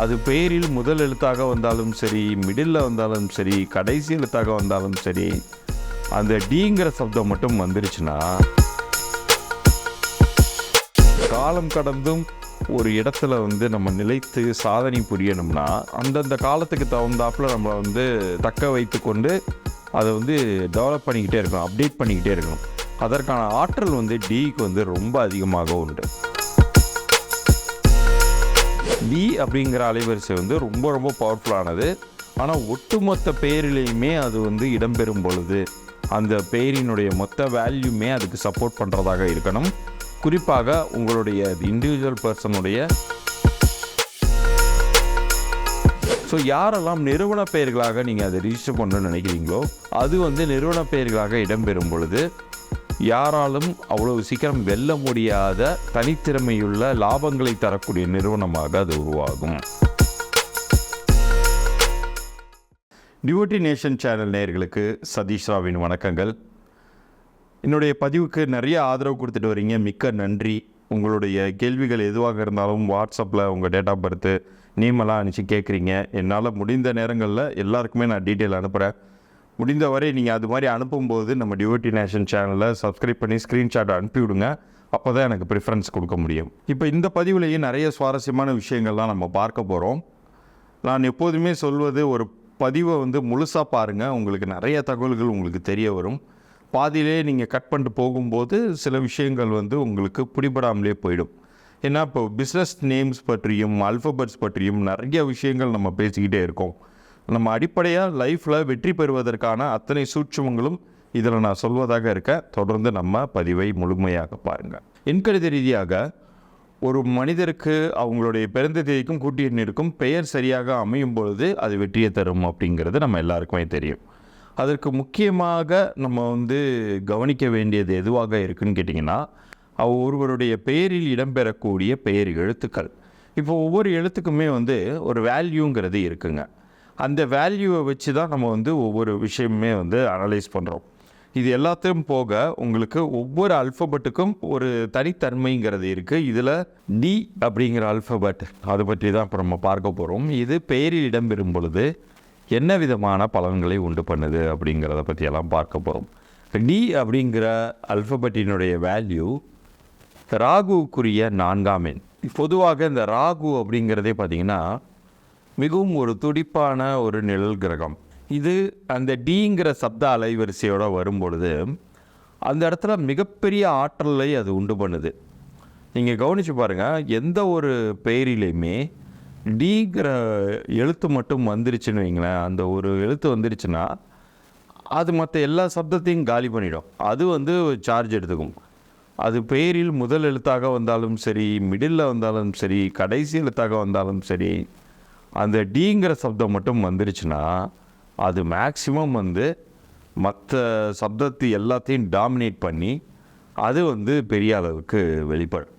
அது பெயரில் முதல் எழுத்தாக வந்தாலும் சரி மிடில் வந்தாலும் சரி கடைசி எழுத்தாக வந்தாலும் சரி அந்த டிங்கிற சப்தம் மட்டும் வந்துருச்சுன்னா காலம் கடந்தும் ஒரு இடத்துல வந்து நம்ம நிலைத்து சாதனை புரியணும்னா அந்தந்த காலத்துக்கு தகுந்தாப்புல நம்ம வந்து தக்க வைத்து கொண்டு அதை வந்து டெவலப் பண்ணிக்கிட்டே இருக்கணும் அப்டேட் பண்ணிக்கிட்டே இருக்கணும். அதற்கான ஆற்றல் வந்து டிக்கு வந்து ரொம்ப அதிகமாக உண்டு. டி அப்படிங்கிற அலைவரிசை வந்து ரொம்ப ரொம்ப பவர்ஃபுல்லானது ஆனால் ஒட்டுமொத்த பெயரிலையுமே அது வந்து இடம்பெறும் பொழுது அந்த பெயரினுடைய மொத்த வேல்யூமே அதுக்கு சப்போர்ட் பண்ணுறதாக இருக்கணும். குறிப்பாக உங்களுடைய இண்டிவிஜுவல் பர்சனுடைய ஸோ யாரெல்லாம் நிறுவன பெயர்களாக நீங்கள் அதை ரிஜிஸ்டர் பண்ணணும்னு நினைக்கிறீங்களோ அது வந்து நிறுவன பெயர்களாக இடம்பெறும் பொழுது யாராலும் அவ்வளவு சீக்கிரம் வெல்ல முடியாத தனித்திறமையுள்ள லாபங்களை தரக்கூடிய நிறுவனமாக அது உருவாகும். டிவோட்டி நேஷன் சேனல் நேயர்களுக்கு சதீஷ் ராவின் வணக்கங்கள். என்னுடைய பதிவுக்கு நிறைய ஆதரவு கொடுத்துட்டு வரீங்க. மிக்க நன்றி. உங்களுடைய கேள்விகள் எதுவாக இருந்தாலும் வாட்ஸ்அப்பில் உங்கள் டேட் ஆஃப் பர்த்து நேமெல்லாம் அனுப்பிச்சு கேட்குறீங்க என்னால் முடிந்த நேரங்களில் எல்லாருக்குமே நான் டீட்டெயில் அனுப்புகிறேன் முடிந்தவரை நீங்கள் அது மாதிரி அனுப்பும்போது நம்ம டிவோட்டி நேஷன் சேனலை சப்ஸ்கிரைப் பண்ணி ஸ்க்ரீன்ஷாட் அனுப்பி விடுங்க அப்போ தான் எனக்கு ப்ரிஃபரன்ஸ் கொடுக்க முடியும். இப்போ இந்த பதிவுலேயே நிறைய சுவாரஸ்யமான விஷயங்கள்லாம் நம்ம பார்க்க போகிறோம் நான் எப்போதுமே சொல்வது ஒரு பதிவை வந்து முழுசாக பாருங்கள் உங்களுக்கு நிறைய தகவல்கள் உங்களுக்கு தெரிய வரும். பாதியிலே நீங்கள் கட் பண்ணிட்டு போகும்போது சில விஷயங்கள் வந்து உங்களுக்கு பிடிபடாமலே போயிடும். ஏன்னா இப்போ பிஸ்னஸ் நேம்ஸ் பற்றியும் அல்ஃபபெட்ஸ் பற்றியும் நிறைய விஷயங்கள் நம்ம பேசிக்கிட்டே இருக்கோம். நம்ம அடிப்படையாக லைஃப்பில் வெற்றி பெறுவதற்கான அத்தனை சூட்சமங்களும் இதில் நான் சொல்வதாக இருக்க தொடர்ந்து நம்ம பதிவை முழுமையாக பாருங்கள் எண்கணித ரீதியாக ஒரு மனிதருக்கு அவங்களுடைய பிறந்த தேதிக்கும் கூட்டி எண்ணிற்கும் பெயர் சரியாக அமையும் பொழுது அது வெற்றியை தரும் அப்படிங்கிறது நம்ம எல்லாருக்குமே தெரியும். அதற்கு முக்கியமாக நம்ம வந்து கவனிக்க வேண்டியது எதுவாக இருக்குன்னு கேட்டிங்கன்னா அவ- ஒருவருடைய பெயரில் இடம்பெறக்கூடிய பெயர் எழுத்துக்கள். இப்போ ஒவ்வொரு எழுத்துக்குமே வந்து ஒரு வேல்யூங்கிறது இருக்குங்க. அந்த வேல்யூவை வச்சு தான் நம்ம வந்து ஒவ்வொரு விஷயமுமே வந்து அனலைஸ் பண்ணுறோம் இது எல்லாத்தையும் போக உங்களுக்கு ஒவ்வொரு அல்ஃபபெட்டுக்கும் ஒரு தனித்தன்மைங்கிறது இருக்குது இதில் டி அப்படிங்கிற அல்ஃபபெட் அதை பற்றி தான் இப்போ நம்ம பார்க்க போகிறோம் இது பெயரில் இடம்பெறும் பொழுது என்ன விதமான பலன்களை உண்டு பண்ணுது அப்படிங்கிறத பற்றியெல்லாம் பார்க்க போகிறோம் டி அப்படிங்கிற அல்ஃபபெட்டினுடைய வேல்யூ ராகுவுக்குரிய நான்காம் எண். பொதுவாக இந்த ராகு அப்படிங்கிறதே பார்த்திங்கன்னா மிகவும் ஒரு துடிப்பான ஒரு நிழல் கிரகம். இது அந்த டிங்கிற சப்த அலைவரிசையோடு வரும்பொழுது அந்த இடத்துல மிகப்பெரிய ஆற்றலை அது உண்டு பண்ணுது. நீங்கள் கவனித்து பாருங்கள் எந்த ஒரு பெயரிலையுமே டிங்கிற எழுத்து மட்டும் வந்துருச்சுன்னு வைங்களேன். அந்த ஒரு எழுத்து வந்துருச்சுன்னா அது மற்ற எல்லா சப்தத்தையும் காலி பண்ணிடும். அது வந்து சார்ஜ் எடுத்துக்கும். அது பெயரில் முதல் எழுத்தாக வந்தாலும் சரி மிடில் வந்தாலும் சரி கடைசி எழுத்தாக வந்தாலும் சரி அந்த டிங்கிற சப்தம் மட்டும் வந்துருச்சுன்னா அது மேக்சிமம் வந்து மற்ற சப்தத்தை எல்லாத்தையும் டாமினேட் பண்ணி அது வந்து பெரிய அளவுக்கு வெளிப்படும்.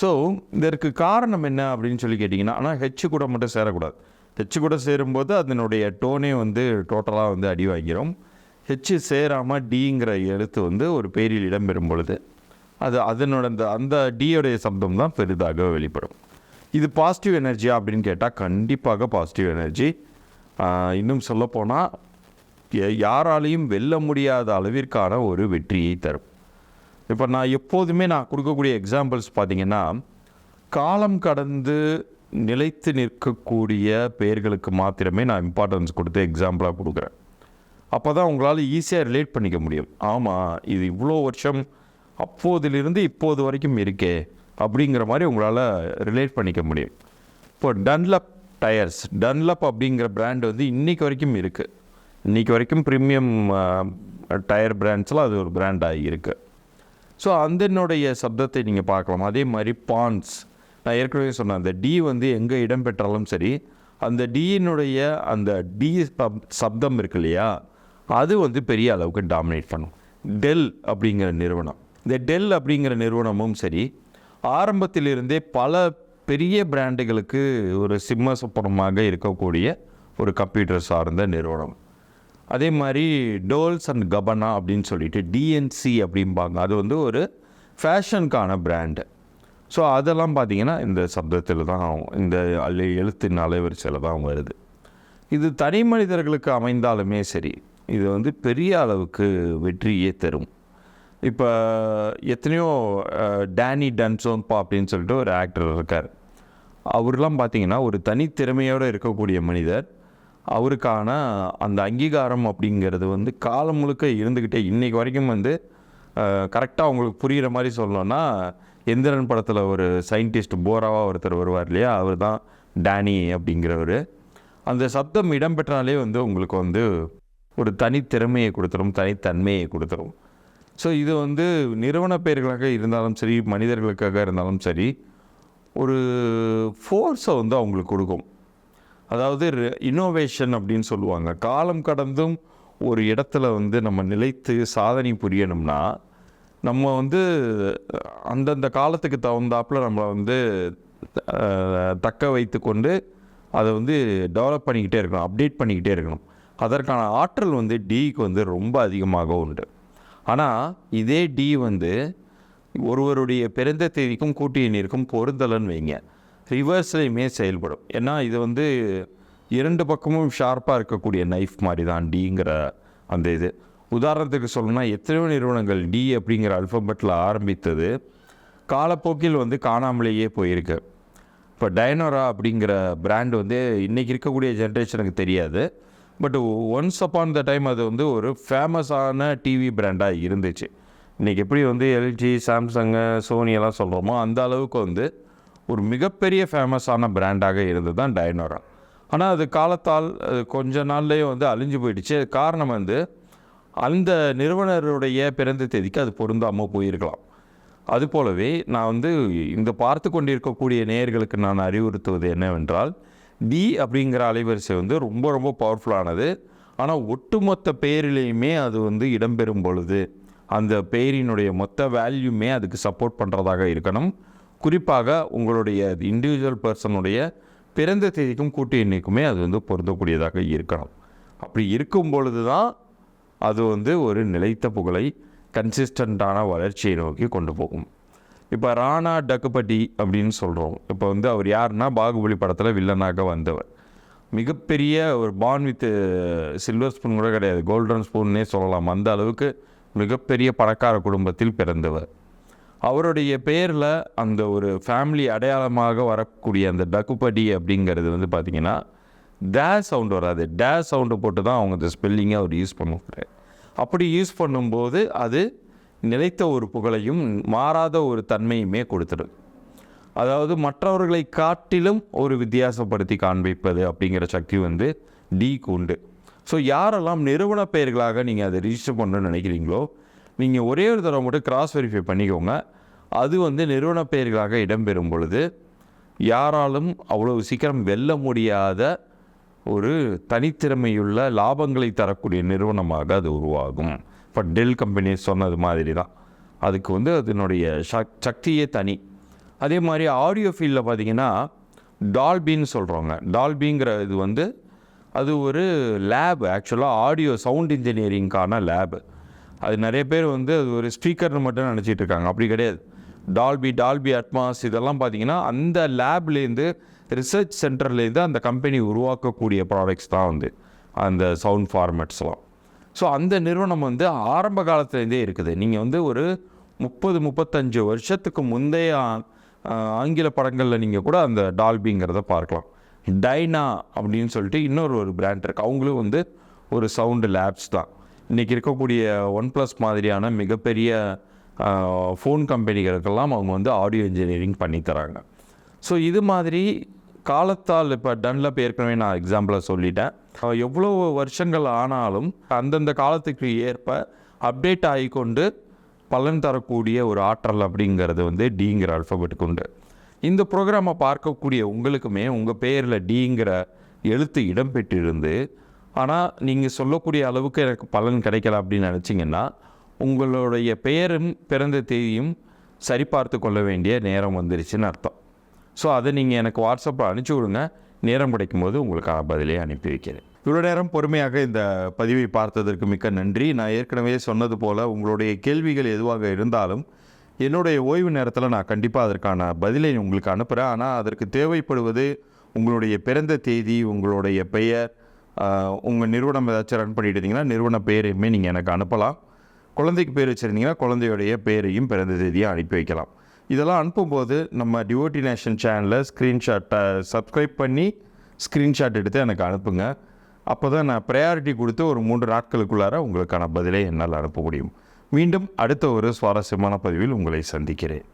ஸோ இதற்கு காரணம் என்ன அப்படின்னு சொல்லி கேட்டிங்கன்னா ஆனால் ஹெச் கூட மட்டும் சேரக்கூடாது. ஹெச் கூட சேரும்போது அதனுடைய டோனே வந்து டோட்டலாக வந்து அடி வாங்கிடும் ஹெச்சு சேராமல் டிங்கிற எழுத்து வந்து ஒரு பேரில் இடம்பெறும் பொழுது அது அதனோட அந்த அந்த டியோடைய சப்தம் தான் பெரிதாக வெளிப்படும். இது பாசிட்டிவ் எனர்ஜியா அப்படின்னு கேட்டால் கண்டிப்பாக பாசிட்டிவ் எனர்ஜி இன்னும் சொல்லப்போனால் யாராலையும் வெல்ல முடியாத அளவிற்கான ஒரு வெற்றியை தரும். இப்போ நான் எப்போதுமே நான் கொடுக்கக்கூடிய எக்ஸாம்பிள்ஸ் பார்த்தீங்கன்னா காலம் கடந்து நிலைத்து நிற்கக்கூடிய பெயர்களுக்கு மாத்திரமே நான் இம்பார்ட்டன்ஸ் கொடுத்து எக்ஸாம்பிளாக கொடுக்குறேன். அப்போ தான் உங்களால் ஈஸியாக ரிலேட் பண்ணிக்க முடியும். ஆமாம் இது இவ்வளோ வருஷம் அப்போதிலிருந்து இப்போது வரைக்கும் இருக்கே. அப்படிங்கிற மாதிரி உங்களால் ரிலேட் பண்ணிக்க முடியும். இப்போ டன்லப் டயர்ஸ் டன்லப் அப்படிங்கிற பிராண்ட் வந்து இன்றைக்கி வரைக்கும் இருக்குது இன்றைக்கி வரைக்கும் ப்ரீமியம் டயர் பிராண்ட்ஸ்லாம் அது ஒரு பிராண்டாக இருக்குது ஸோ அதனுடைய சப்தத்தை நீங்கள் பார்க்கலாம். அதே மாதிரி பான்ஸ் நான் ஏற்கனவே சொன்னேன் அந்த டி வந்து எங்கே இடம் பெற்றாலும் சரி அந்த டியினுடைய அந்த டி சப்தம் இருக்கு இல்லையா அது வந்து பெரிய அளவுக்கு டாமினேட் பண்ணும். டெல் அப்படிங்கிற நிறுவனம். இந்த டெல் அப்படிங்கிற நிறுவனமும் சரி ஆரம்பத்திலிருந்தே பல பெரிய பிராண்டுகளுக்கு ஒரு சிம்ம இருக்கக்கூடிய ஒரு கம்ப்யூட்டர் சார்ந்த நிறுவனம். அதே மாதிரி டோல்ஸ் அண்ட் கபனா அப்படின்னு சொல்லிட்டு டிஎன்சி அப்படிம்பாங்க. அது வந்து ஒரு ஃபேஷனுக்கான பிராண்டு. ஸோ அதெல்லாம் பார்த்திங்கன்னா இந்த சப்தத்தில் தான் இந்த அல்ல எழுத்தின் அலைவரிசையில் தான் வருது. இது தனி மனிதர்களுக்கு அமைந்தாலுமே சரி இது வந்து பெரிய அளவுக்கு வெற்றியே தரும். இப்போ எத்தனையோ டேனி டன்சோன்பா அப்படின்னு சொல்லிட்டு ஒரு ஆக்டர் இருக்கார். அவர்லாம் பார்த்தீங்கன்னா ஒரு தனித்திறமையோடு இருக்கக்கூடிய மனிதர். அவருக்கான அந்த அங்கீகாரம் அப்படிங்கிறது வந்து காலம் முழுக்க இருந்துக்கிட்டே இன்றைக்கு வரைக்கும் வந்து கரெக்டாக அவங்களுக்கு புரிகிற மாதிரி சொல்லணும்னா எந்திரன் படத்தில் ஒரு சயின்டிஸ்ட் போராவாக ஒருத்தர் வருவார் இல்லையா? அவர் தான் டேனி அப்படிங்கிறவர். அந்த சப்தம் இடம்பெற்றாலே வந்து உங்களுக்கு வந்து ஒரு தனித்திறமையை கொடுத்துரும் தனித்தன்மையை கொடுத்துரும். ஸோ இது வந்து நிறுவன பெயர்களாக இருந்தாலும் சரி மனிதர்களுக்காக இருந்தாலும் சரி ஒரு ஃபோர்ஸை வந்து அவங்களுக்கு கொடுக்கும். அதாவது இன்னோவேஷன் அப்படின்னு சொல்லுவாங்க. காலம் கடந்தும் ஒரு இடத்துல வந்து நம்ம நிலைத்து சாதனை புரியணும்னா நம்ம வந்து அந்தந்த காலத்துக்கு தகுந்தாப்புல நம்மளை வந்து தக்க வைத்து கொண்டு அதை வந்து டெவலப் பண்ணிக்கிட்டே இருக்கணும் அப்டேட் பண்ணிக்கிட்டே இருக்கணும். அதற்கான ஆற்றல் வந்து டிக்கு வந்து ரொம்ப அதிகமாக உண்டு. ஆனால் இதே டி வந்து ஒருவருடைய பிறந்த தேதிக்கும் கூட்டு எண்ணிற்கும் பொருந்தலன்னு வைங்க. ரிவர்ஸ்லையுமே செயல்படும். ஏன்னா இது வந்து இரண்டு பக்கமும் ஷார்ப்பாக இருக்கக்கூடிய நைஃப் மாதிரி தான் டிங்கிற அந்த இது. உதாரணத்துக்கு சொல்லணும்னா எத்தனையோ நிறுவனங்கள் டி அப்படிங்கிற அல்ஃபபெட்டில் ஆரம்பித்தது காலப்போக்கில் வந்து காணாமலேயே போயிருக்கு. இப்போ டைனோரா அப்படிங்கிற பிராண்ட் வந்து இன்றைக்கி இருக்கக்கூடிய ஜென்ரேஷனுக்கு தெரியாது. But once upon the time அது வந்து ஒரு ஃபேமஸான டிவி பிராண்டாக இருந்துச்சு. இன்றைக்கி எப்படி வந்து எல்ஜி சாம்சங்கு சோனி எல்லாம் சொல்கிறோமோ அந்த அளவுக்கு வந்து ஒரு மிகப்பெரிய ஃபேமஸான பிராண்டாக இருந்தது தான் டைனோரா ஆனால் அது காலத்தால் அது கொஞ்ச நாள்லேயே வந்து அழிஞ்சு போயிடுச்சு. அது காரணம் வந்து அந்த நிறுவனருடைய பிறந்த தேதிக்கு அது பொருந்தாமல் போயிருக்கலாம். அது போலவே நான் வந்து இந்த பார்த்து கொண்டிருக்கக்கூடிய நேயர்களுக்கு நான் அறிவுறுத்துவது என்னவென்றால் டி அப்படிங்கிற அலைவரிசை வந்து ரொம்ப ரொம்ப பவர்ஃபுல்லானது ஆனால் ஒட்டுமொத்த பெயரிலையுமே அது வந்து இடம்பெறும் பொழுது அந்த பெயரினுடைய மொத்த வேல்யூமே அதுக்கு சப்போர்ட் பண்ணுறதாக இருக்கணும். குறிப்பாக உங்களுடைய இண்டிவிஜுவல் பர்சனுடைய பிறந்த தேதிக்கும் கூட்டு எண்ணிக்குமே அது வந்து பொருந்தக்கூடியதாக இருக்கணும். அப்படி இருக்கும் பொழுது தான் அது வந்து ஒரு நிலைத்த புகழை கன்சிஸ்டண்ட்டான வளர்ச்சியை நோக்கி கொண்டு போகும். இப்போ ராணா டக்குபட்டி அப்படின்னு சொல்கிறோம் இப்போ வந்து அவர் யாருன்னா பாகுபலி படத்தில் வில்லனாக வந்தவர். மிகப்பெரிய ஒரு பான் வித் சில்வர் ஸ்பூன் கூட கிடையாது. கோல்டன் ஸ்பூன்னே சொல்லலாம். அந்த அளவுக்கு மிகப்பெரிய பணக்கார குடும்பத்தில் பிறந்தவர். அவருடைய பேரில் அந்த ஒரு ஃபேமிலி அடையாளமாக வரக்கூடிய அந்த டக்குபடி அப்படிங்கிறது வந்து பார்த்திங்கன்னா டே சவுண்ட் வராது. டே சவுண்டு போட்டு தான் அவங்க அந்த ஸ்பெல்லிங்கை அவர் யூஸ் பண்ணுவார். அப்படி யூஸ் பண்ணும்போது அது நிலைத்த ஒரு புகழையும் மாறாத ஒரு தன்மையுமே கொடுத்துடும் அதாவது மற்றவர்களை காட்டிலும் ஒரு வித்தியாசப்படுத்தி காண்பிப்பது அப்படிங்கிற சக்தி வந்து டீக்கு உண்டு. ஸோ யாரெல்லாம் நிறுவன பெயர்களாக நீங்கள் அதை ரிஜிஸ்டர் பண்ணணும்னு நினைக்கிறீங்களோ நீங்கள் ஒரே ஒரு தடவை மட்டும் கிராஸ் வெரிஃபை பண்ணிக்கோங்க. அது வந்து நிறுவன பெயர்களாக இடம்பெறும் பொழுது யாராலும் அவ்வளவு சீக்கிரம் வெல்ல முடியாத ஒரு தனித்திறமையுள்ள லாபங்களை தரக்கூடிய நிறுவனமாக அது உருவாகும். இப்போ டெல் கம்பெனி சொன்னது மாதிரி தான் அதுக்கு வந்து அதனுடைய சக் சக்தியே தனி. அதே மாதிரி ஆடியோ ஃபீல்டில் பார்த்தீங்கன்னா டால்பின்னு சொல்கிறவங்க டால்பிங்கிற இது வந்து அது ஒரு லேப் ஆக்சுவலாக ஆடியோ சவுண்ட் இன்ஜினியரிங்க்கான லேபு. அது நிறைய பேர் வந்து அது ஒரு ஸ்பீக்கர்னு மட்டும் நினச்சிட்டு இருக்காங்க. அப்படி கிடையாது. டால்பி டால்பி அட்மாஸ் இதெல்லாம் பார்த்தீங்கன்னா அந்த லேப்லேருந்து ரிசர்ச் சென்டர்லேருந்து அந்த கம்பெனி உருவாக்கக்கூடிய ப்ராடக்ட்ஸ் தான் வந்து அந்த சவுண்ட் ஃபார்மேட்ஸ்லாம். ஸோ அந்த நிறுவனம் வந்து ஆரம்ப காலத்துலேருந்தே இருக்குது. நீங்கள் வந்து ஒரு முப்பது முப்பத்தஞ்சு வருஷத்துக்கு முந்தைய ஆங்கில படங்களில் நீங்கள் கூட அந்த டால்பிங்கிறத பார்க்கலாம். டைனா அப்படின்னு சொல்லிட்டு இன்னொரு ஒரு பிராண்ட் இருக்குது அவங்களும் வந்து ஒரு சவுண்டு லேப்ஸ் தான். இன்றைக்கி இருக்கக்கூடிய ஒன் ப்ளஸ் மாதிரியான மிகப்பெரிய ஃபோன் கம்பெனிகளுக்கெல்லாம் அவங்க வந்து ஆடியோ இன்ஜினியரிங் பண்ணி தராங்க. ஸோ இது மாதிரி காலத்தால் இப்போ டன்லப் ஏற்கனவே நான் எக்ஸாம்பிளாக சொல்லிட்டேன். எவ்வளோ வருஷங்கள் ஆனாலும் அந்தந்த காலத்துக்கு ஏற்ப அப்டேட் ஆகிக்கொண்டு பலன் தரக்கூடிய ஒரு ஆற்றல் அப்படிங்கிறது வந்து டிங்கிற அல்ஃபபெட்டுக்கு உண்டு. இந்த ப்ரோக்ராமை பார்க்கக்கூடிய உங்களுக்குமே உங்கள் பேரில் டிங்கிற எழுத்து இடம்பெற்றிருந்து ஆனால் நீங்கள் சொல்லக்கூடிய அளவுக்கு எனக்கு பலன் கிடைக்கல அப்படின்னு நினச்சிங்கன்னா உங்களுடைய பெயரும் பிறந்த தேதியும் சரிபார்த்து கொள்ள வேண்டிய நேரம் வந்துருச்சுன்னு அர்த்தம். ஸோ அதை நீங்கள் எனக்கு வாட்ஸ்அப்பில் அனுப்பிச்சி விடுங்க. நேரம் கிடைக்கும் போது உங்களுக்காக பதிலே அனுப்பி வைக்கிறேன். இவ்வளோ நேரம் பொறுமையாக இந்த பதிவை பார்த்ததற்கு மிக்க நன்றி. நான் ஏற்கனவே சொன்னது போல் உங்களுடைய கேள்விகள் எதுவாக இருந்தாலும் என்னுடைய ஓய்வு நேரத்தில் நான் கண்டிப்பாக அதற்கான பதிலை உங்களுக்கு அனுப்புகிறேன் ஆனால் அதற்கு தேவைப்படுவது உங்களுடைய பிறந்த தேதி உங்களுடைய பெயர் உங்கள் நிறுவனம் ஏதாச்சும் ரன் பண்ணிட்டு இருந்தீங்கன்னா நிறுவன பெயரையுமே நீங்கள் எனக்கு அனுப்பலாம். குழந்தைக்கு பேர் வச்சுருந்தீங்கன்னா குழந்தையுடைய பேரையும் பிறந்த தேதியும் அனுப்பி வைக்கலாம். இதெல்லாம் அனுப்பும்போது நம்ம டிவோட்டி நேஷன் சேனலில் ஸ்க்ரீன்ஷாட்டை சப்ஸ்கிரைப் பண்ணி ஸ்க்ரீன்ஷாட் எடுத்து எனக்கு அனுப்புங்க. அப்போ தான் நான் ப்ரையாரிட்டி கொடுத்து ஒரு மூன்று நாட்களுக்குள்ளார உங்களுக்கான பதிலை என்னால் அனுப்ப முடியும். மீண்டும் அடுத்த ஒரு சுவாரஸ்யமான பதிவில் உங்களை சந்திக்கிறேன்.